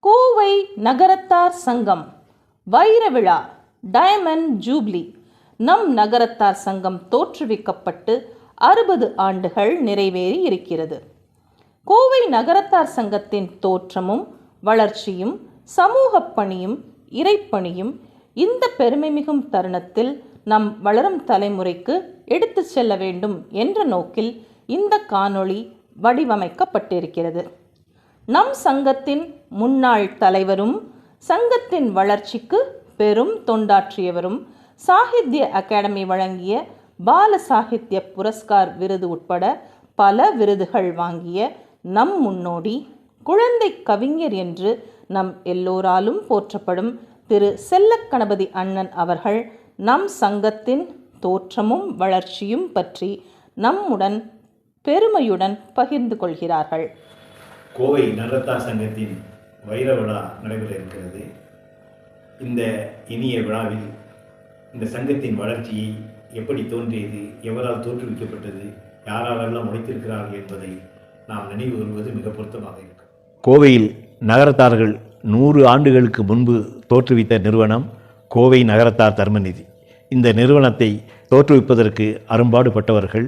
கோவை நகரத்தார் சங்கம். வைர விழா டயமண்ட் ஜூப்ளி நம் நகரத்தார் சங்கம் தோற்றுவிக்கப்பட்டு அறுபது ஆண்டுகள் நிறைவேறி இருக்கிறது. கோவை நகரத்தார் சங்கத்தின் தோற்றமும் வளர்ச்சியும் சமூக பணியும் இறைப்பணியும் இந்த பெருமைமிகும் தருணத்தில் நம் வளரும் தலைமுறைக்கு எடுத்துச் செல்ல வேண்டும் என்ற நோக்கில் இந்த காணொளி வடிவமைக்கப்பட்டிருக்கிறது. நம் சங்கத்தின் முன்னாள் தலைவரும் சங்கத்தின் வளர்ச்சிக்கு பெரும் தொண்டாற்றியவரும் சாகித்ய அகாடமி வழங்கிய பால சாகித்ய புரஸ்கார் விருது உட்பட பல விருதுகள் வாங்கிய நம் முன்னோடி குழந்தை கவிஞர் என்று நம் எல்லோராலும் போற்றப்படும் திரு செல்லக்கணபதி அண்ணன் அவர்கள் நம் சங்கத்தின் தோற்றமும் வளர்ச்சியும் பற்றி நம்முடன் பெருமையுடன் பகிர்ந்து கொள்கிறார்கள். கோவை நகரத்தார் சங்கத்தின் வைர விழா நடைபெற இருக்கிறது. இந்த இனிய விழாவில் இந்த சங்கத்தின் வளர்ச்சியை எப்படி தோன்றியது எவரால் தோற்றுவிக்கப்பட்டது யாராலெல்லாம் உழைத்திருக்கிறார்கள் என்பதை நாம் நினைவு வருவது மிக பொருத்தமாக இருக்கும். கோவையில் நகரத்தார்கள் நூறு ஆண்டுகளுக்கு முன்பு தோற்றுவித்த நிறுவனம் கோவை நகரத்தார் தர்மநிதி. இந்த நிறுவனத்தை தோற்றுவிப்பதற்கு அரும்பாடுபட்டவர்கள்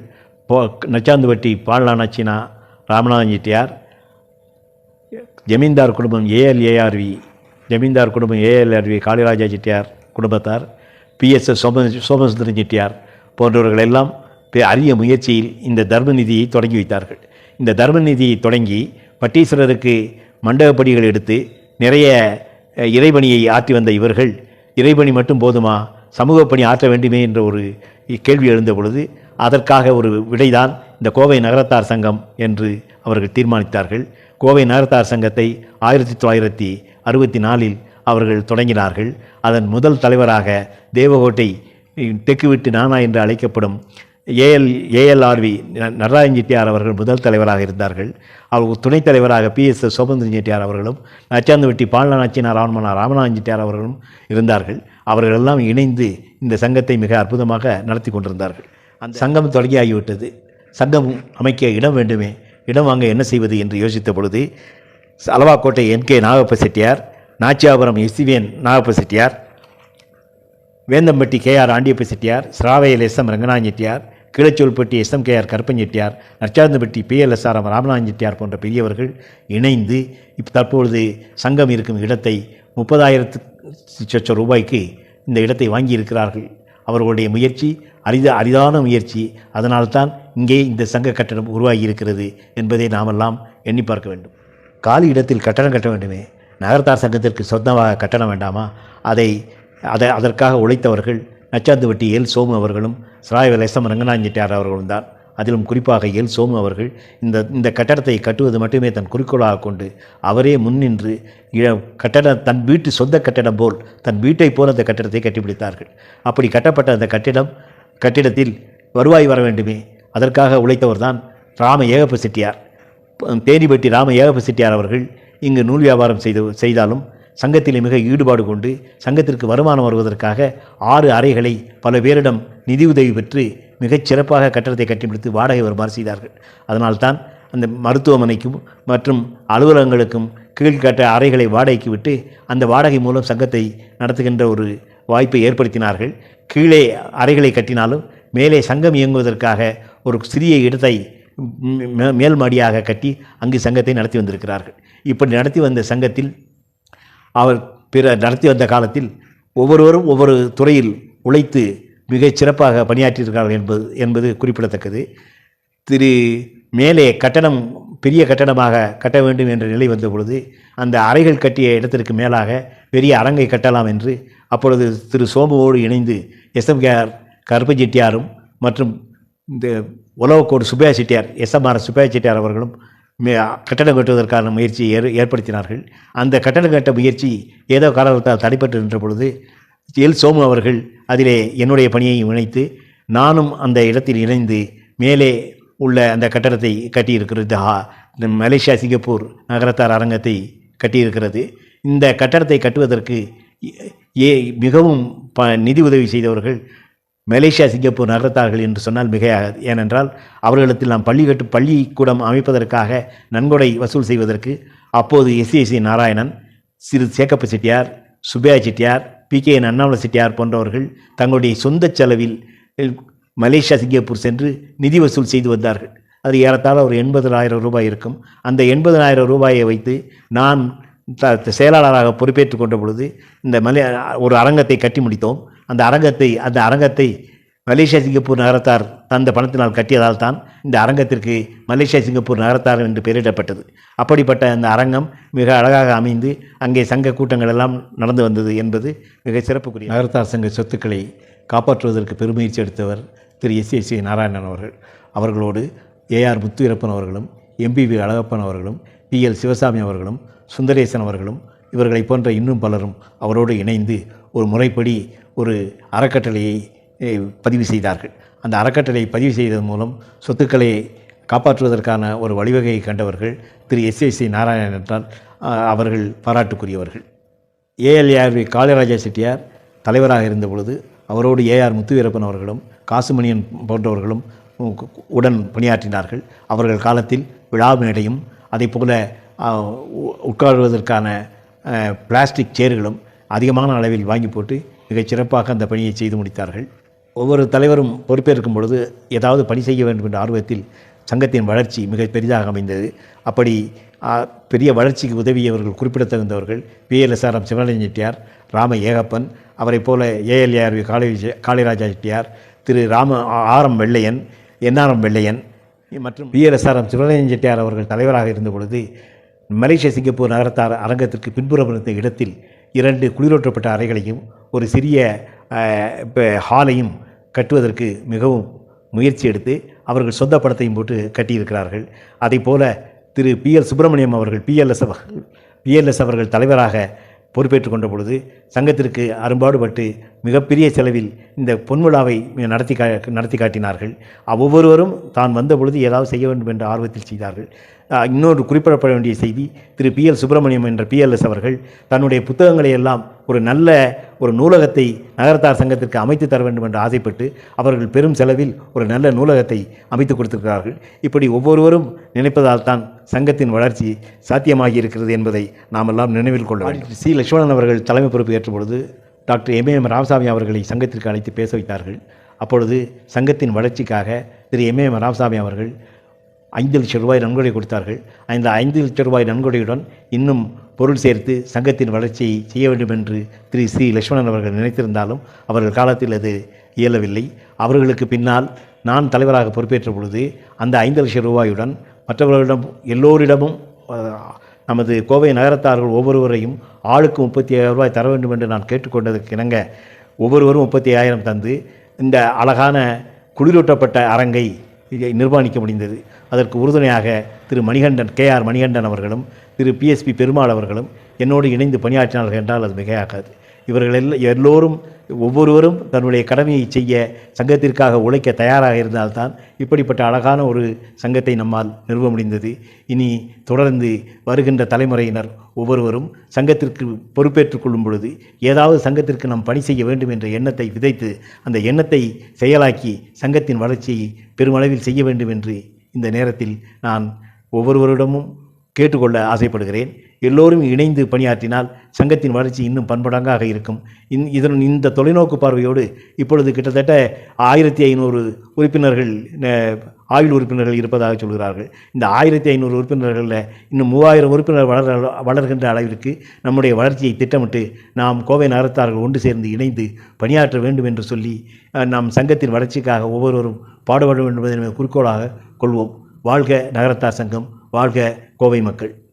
போ நச்சாந்துவட்டி பால்நாச்சினா ராமநாதன் செட்டியார் ஜமீன்தார் குடும்பம் ஏஎல்ஏஆர்வி ஜமீன்தார் குடும்பம் ஏஎல்ஆர்வி காளிராஜா செட்டியார் குடும்பத்தார் பிஎஸ்எஸ் சோம சோமசுந்தரன் செட்டியார் போன்றவர்கள் எல்லாம் பெ- அரிய முயற்சியில் இந்த தர்மநிதியை தொடங்கி வைத்தார்கள். இந்த தர்மநிதியை தொடங்கி பட்டீஸ்வரருக்கு மண்டபப்படிகள் எடுத்து நிறைய இறைபணியை ஆற்றி வந்த இவர்கள் இறைபணி மட்டும் போதுமா சமூக பணி ஆற்ற வேண்டுமே என்ற ஒரு கேள்வி எழுந்த பொழுது அதற்காக ஒரு விடைதான் இந்த கோவை நகரத்தார் சங்கம் என்று அவர்கள் தீர்மானித்தார்கள். கோவை நகரத்தார் சங்கத்தை ஆயிரத்தி தொள்ளாயிரத்தி அறுபத்தி நாலில் அவர்கள் தொடங்கினார்கள். அதன் முதல் தலைவராக தேவகோட்டை தெற்கு விட்டு நானா என்று அழைக்கப்படும் ஏஎல் ஏஎல்ஆர்வி நடராஜன் செட்டியார் அவர்கள் முதல் தலைவராக இருந்தார்கள். அவர் துணைத் தலைவராக பிஎஸ் சோமந்திரன் செட்டியார் அவர்களும் நச்சாந்துவட்டி பால்நாச்சினா ராமனா ராமநாதன் செட்டியார் அவர்களும் இருந்தார்கள். அவர்கள் எல்லாம் இணைந்து இந்த சங்கத்தை மிக அற்புதமாக நடத்தி கொண்டிருந்தார்கள். அந்த சங்கம் தொடங்கியாகிவிட்டது. சங்கம் அமைக்க இடம் வேண்டுமே இடம் வாங்க என்ன செய்வது என்று யோசித்த பொழுது Alavakottai N K Nagappa Chettiar Nachiyapuram SCVN Nagappa Chettiar Vendampatti KR Andiyappa Chettiar Siravayal S M Ranganathan Chettiar Keezhacholpatti S M KR Karuppan Chettiar Narcharndhapatti PLSR Ramanathan Chettiar போன்ற பெரியவர்கள் இணைந்து இப்போ தற்பொழுது சங்கம் இருக்கும் இடத்தை முப்பதாயிரத்து லட்சம் ரூபாய்க்கு இந்த இடத்தை வாங்கியிருக்கிறார்கள். அவர்களுடைய முயற்சி அரித அரிதான முயற்சி. அதனால்தான் இங்கே இந்த சங்க கட்டடம் உருவாகி இருக்கிறது என்பதை நாமெல்லாம் எண்ணி பார்க்க வேண்டும். காலி இடத்தில் கட்டடம் கட்ட வேண்டுமே? நகரத்தார் சங்கத்திற்கு சொந்தமாக கட்டணம் வேண்டாமா? அதை அதை அதற்காக உழைத்தவர்கள் நச்சாந்துவட்டி எல் சோமு அவர்களும் சிராயவல் எஸ் எம் அவர்களும் தான். அதிலும் குறிப்பாக எல் சோமு அவர்கள் இந்த இந்த கட்டடத்தை கட்டுவது மட்டுமே தன் குறிக்கோளாக கொண்டு அவரே முன்னின்று இழ கட்டட தன் வீட்டு சொந்த கட்டடம் போல் தன் வீட்டைப் போல் அந்த கட்டடத்தை கட்டிப்பிடித்தார்கள். அப்படி கட்டப்பட்ட அந்த கட்டிடம் கட்டிடத்தில் வருவாய் வர வேண்டுமே? அதற்காக உழைத்தவர் தான் ராம ஏகப்ப செட்டியார். தேனிப்பட்டி ராம ஏகப்ப செட்டியார் அவர்கள் இங்கு நூல் வியாபாரம் செய்து செய்தாலும் சங்கத்திலே மிக ஈடுபாடு கொண்டு சங்கத்திற்கு வருமானம் வருவதற்காக ஆறு அறைகளை பல பேரிடம் நிதியுதவி பெற்று மிகச் சிறப்பாக கட்டடத்தை கட்டிப்பிடித்து வாடகை வருமாறு செய்தார்கள். அதனால்தான் அந்த மருத்துவமனைக்கும் மற்றும் அலுவலகங்களுக்கும் கீழ்கட்ட அறைகளை வாடகைக்கு விட்டு அந்த வாடகை மூலம் சங்கத்தை நடத்துகின்ற ஒரு வாய்ப்பை ஏற்படுத்தினார்கள். கீழே அறைகளை கட்டினாலும் மேலே சங்கம் இயங்குவதற்காக ஒரு சிறிய இடத்தை மேல் மாடியாக கட்டி அங்கு சங்கத்தை நடத்தி வந்திருக்கிறார்கள். இப்படி நடத்தி வந்த சங்கத்தில் அவர் பிற நடத்தி வந்த காலத்தில் ஒவ்வொருவரும் ஒவ்வொரு துறையில் உழைத்து மிகச் சிறப்பாக பணியாற்றியிருக்கிறார்கள் என்பது என்பது குறிப்பிடத்தக்கது. திரு மேலே கட்டடம் பெரிய கட்டடமாக கட்ட வேண்டும் என்ற நிலை வந்த பொழுது அந்த அறைகள் கட்டிய இடத்திற்கு மேலாக பெரிய அரங்கை கட்டலாம் என்று அப்பொழுது திரு சோமுவோடு இணைந்து எஸ்எம்கேஆர் கருப்பஞ்செட்டியாரும் மற்றும் இந்த உலகக்கோடு Subbiah Chettiar S M R Subbiah Chettiar அவர்களும் மே கட்டடம் கட்டுவதற்கான முயற்சியை ஏற் ஏற்படுத்தினார்கள். அந்த கட்டடம் கட்ட முயற்சி ஏதோ காரணத்தால் தடைப்பட்டு நின்ற பொழுது எல் சோமு அவர்கள் அதிலே என்னுடைய பணியையும் இணைத்து நானும் அந்த இடத்தில் இணைந்து மேலே உள்ள அந்த கட்டடத்தை கட்டியிருக்கிறது. இந்த மலேசியா சிங்கப்பூர் நகரத்தார் அரங்கத்தை கட்டியிருக்கிறது. இந்த கட்டடத்தை கட்டுவதற்கு ஏ மிகவும் ப நிதி உதவி செய்தவர்கள் மலேசியா சிங்கப்பூர் நகரத்தார்கள் என்று சொன்னால் மிகையாகாது. ஏனென்றால் அவர்களிடத்தில் நாம் பள்ளி கட்டு பள்ளிக்கூடம் அமைப்பதற்காக நன்கொடை வசூல் செய்வதற்கு அப்போது எஸ்சிஎஸ்சி நாராயணன் சிறு Sekappu Chettiar Subbaiah Chettiar P K N Annamalai Chettiar போன்றவர்கள் தங்களுடைய சொந்த செலவில் மலேசியா சிங்கப்பூர் சென்று நிதி வசூல் செய்து வந்தார்கள். அது ஏறத்தாழ ஒரு எண்பதாயிரம் ரூபாய் இருக்கும். அந்த எண்பதாயிரம் ரூபாயை வைத்து நான் த செயலாளராக பொறுப்பேற்றுக் கொண்ட பொழுது இந்த மலே ஒரு அரங்கத்தை கட்டி முடித்தோம். அந்த அரங்கத்தை அந்த அரங்கத்தை மலேசியா சிங்கப்பூர் நகரத்தார் தந்த பணத்தினால் கட்டியதால் தான் இந்த அரங்கத்திற்கு மலேசியா சிங்கப்பூர் நகரத்தார் என்று பெயரிடப்பட்டது. அப்படிப்பட்ட அந்த அரங்கம் மிக அழகாக அமைந்து அங்கே சங்க கூட்டங்கள் எல்லாம் நடந்து வந்தது என்பது மிக சிறப்புக்குரிய நகரத்தார் சங்க சொத்துக்களை காப்பாற்றுவதற்கு பெருமுயற்சி எடுத்தவர் திரு எஸ். எஸ். நாராயணன் அவர்கள். அவர்களோடு ஏஆர் முத்துவீரப்பன் அவர்களும் எம்பிவி அழகப்பன் அவர்களும் பி. எல். சிவசாமி அவர்களும் சுந்தரேசன் அவர்களும் இவர்களைப் போன்ற இன்னும் பலரும் அவரோடு இணைந்து ஒரு முறைப்படி ஒரு அறக்கட்டளையை பதிவு செய்தார்கள். அந்த அறக்கட்டளையை பதிவு செய்ததன் மூலம் சொத்துக்களை காப்பாற்றுவதற்கான ஒரு வழிவகையை கண்டவர்கள் திரு எஸ். எஸ். நாராயணன் என்றால் அவர்கள் பாராட்டுக்குரியவர்கள். ஏஎல்ஏஆர்வி காளியராஜா செட்டியார் தலைவராக இருந்த பொழுது அவரோடு ஏஆர் முத்துவீரப்பன் அவர்களும் காசுமணியன் போன்றவர்களும் உடன் பணியாற்றினார்கள். அவர்கள் காலத்தில் விழா மேடையும் அதே போல உட்காருவதற்கான பிளாஸ்டிக் சேர்களும் அதிகமான அளவில் வாங்கி போட்டு மிகச் சிறப்பாக அந்த பணியை செய்து முடித்தார்கள். ஒவ்வொரு தலைவரும் பொறுப்பேற்கும் பொழுது ஏதாவது பணி செய்ய வேண்டும் என்ற ஆர்வத்தில் சங்கத்தின் வளர்ச்சி மிக பெரிதாக அமைந்தது. அப்படி பெரிய வளர்ச்சிக்கு உதவியவர்கள் குறிப்பிடத்தகுந்தவர்கள் பிஎல்எஸ்ஆர்எம் சிவனலிங்க செட்டியார் ராம ஏகப்பன் அவரைப் போல ஏஎல்ஏஆர்வி காளி காளிராஜா செட்டியார் திரு. ராம ஆரம் வெள்ளையன் என்ஆர்எம் வெள்ளையன் மற்றும் பிஎல்எஸ்ஆர்எம் சிவனலிங்க செட்டியார் அவர்கள் தலைவராக இருந்த பொழுது மலேசிய சிங்கப்பூர் நகரத்தார் அரங்கத்திற்கு பின்புறம் இருந்த இடத்தில் இரண்டு குளிரூற்றப்பட்ட அறைகளையும் ஒரு சிறிய ஹாலையும் கட்டுவதற்கு மிகவும் முயற்சி எடுத்து அவர்கள் சொந்த படத்தையும் போட்டு கட்டியிருக்கிறார்கள். அதே போல திரு பி. எல். சுப்பிரமணியம் அவர்கள் பிஎல்எஸ் பிஎல்எஸ் அவர்கள் தலைவராக பொறுப்பேற்றுக் கொண்ட பொழுது சங்கத்திற்கு அரும்பாடுபட்டு மிகப்பெரிய செலவில் இந்த பொன்விழாவை நடத்தி கா நடத்தி காட்டினார்கள். ஒவ்வொருவரும் தான் வந்த பொழுது ஏதாவது செய்ய வேண்டும் என்ற ஆர்வத்தில் செய்தார்கள். இன்னொரு குறிப்பிடப்பட வேண்டிய செய்தி திரு பி எல் சுப்பிரமணியம் என்ற பிஎல்எஸ் அவர்கள் தன்னுடைய புத்தகங்களை எல்லாம் ஒரு நல்ல ஒரு நூலகத்தை நகரத்தார் சங்கத்திற்கு அமைத்து தர வேண்டும் என்று ஆசைப்பட்டு அவர்கள் பெரும் செலவில் ஒரு நல்ல நூலகத்தை அமைத்து கொடுத்திருக்கிறார்கள். இப்படி ஒவ்வொருவரும் நினைப்பதால் தான் சங்கத்தின் வளர்ச்சி சாத்தியமாகி இருக்கிறது என்பதை நாம் எல்லாம் நினைவில் கொள்ள வேண்டும். சி. லட்சுமணன் அவர்கள் தலைமை பொறுப்பு ஏற்ற பொழுது டாக்டர் எம். எம். ராமசாமி அவர்களை சங்கத்திற்கு அழைத்து பேச வைத்தார்கள். அப்பொழுது சங்கத்தின் வளர்ச்சிக்காக திரு எம். எம். ராமசாமி அவர்கள் ஐந்து லட்சம் ரூபாய் நன்கொடை கொடுத்தார்கள். அந்த ஐந்து லட்சம் ரூபாய் நன்கொடையுடன் இன்னும் பொருள் சேர்த்து சங்கத்தின் வளர்ச்சியை செய்ய வேண்டும் என்று திரு ஸ்ரீ லட்சுமணன் அவர்கள் நினைத்திருந்தாலும் அவர்கள் காலத்தில் அது இயலவில்லை. அவர்களுக்கு பின்னால் நான் தலைவராக பொறுப்பேற்ற பொழுது அந்த ஐந்து லட்சம் ரூபாயுடன் மற்றவர்களிடம் எல்லோரிடமும் நமது கோவை நகரத்தார்கள் ஒவ்வொருவரையும் ஆளுக்கு முப்பத்தி ஐயாயிரம் ரூபாய் தர வேண்டும் என்று நான் கேட்டுக்கொண்டதற்கு இணங்க ஒவ்வொருவரும் முப்பத்தி ஐயாயிரம் தந்து இந்த அழகான குளிரூட்டப்பட்ட அரங்கை நிர்மாணிக்க முடிந்தது. அதற்கு உறுதுணையாக திரு மணிகண்டன் கே ஆர் மணிகண்டன் அவர்களும் திரு பிஎஸ்பி பெருமாள் அவர்களும் என்னோடு இணைந்து பணியாற்றினார்கள் என்றால் அது மிகையாகாது. இவர்கள் எல்லோரும் ஒவ்வொருவரும் தன்னுடைய கடமையை செய்ய சங்கத்திற்காக உழைக்க தயாராக இருந்தால்தான் இப்படிப்பட்ட அழகான ஒரு சங்கத்தை நம்மால் நிறுவ முடிந்தது. இனி தொடர்ந்து வருகின்ற தலைமுறையினர் ஒவ்வொருவரும் சங்கத்திற்கு பொறுப்பேற்றுக் கொள்ளும் பொழுது ஏதாவது சங்கத்திற்கு நாம் பணி செய்ய வேண்டும் என்ற எண்ணத்தை விதைத்து அந்த எண்ணத்தை செயலாக்கி சங்கத்தின் வளர்ச்சியை பெருமளவில் செய்ய வேண்டும் என்று இந்த நேரத்தில் நான் ஒவ்வொருவரிடமும் கேட்டுக்கொள்ள ஆசைப்படுகிறேன். எல்லோரும் இணைந்து பணியாற்றினால் சங்கத்தின் வளர்ச்சி இன்னும் பன்மடங்காக இருக்கும். இந் இதன் இந்த தொலைநோக்கு பார்வையோடு இப்பொழுது கிட்டத்தட்ட ஆயிரத்தி ஐநூறு உறுப்பினர்கள் ஆயுள் உறுப்பினர்கள் இருப்பதாக சொல்கிறார்கள். இந்த ஆயிரத்தி ஐநூறு உறுப்பினர்களில் இன்னும் மூவாயிரம் உறுப்பினர் வளர வளர்கின்ற அளவிற்கு நம்முடைய வளர்ச்சியை திட்டமிட்டு நாம் கோவை நகரத்தார்கள் ஒன்று சேர்ந்து இணைந்து பணியாற்ற வேண்டும் என்று சொல்லி நாம் சங்கத்தின் வளர்ச்சிக்காக ஒவ்வொருவரும் பாடுபட வேண்டும் என்பதை குறிக்கோளாக கொள்வோம். வாழ்க நகரத்தார் சங்கம். வாழ்க கோவை மக்கள்.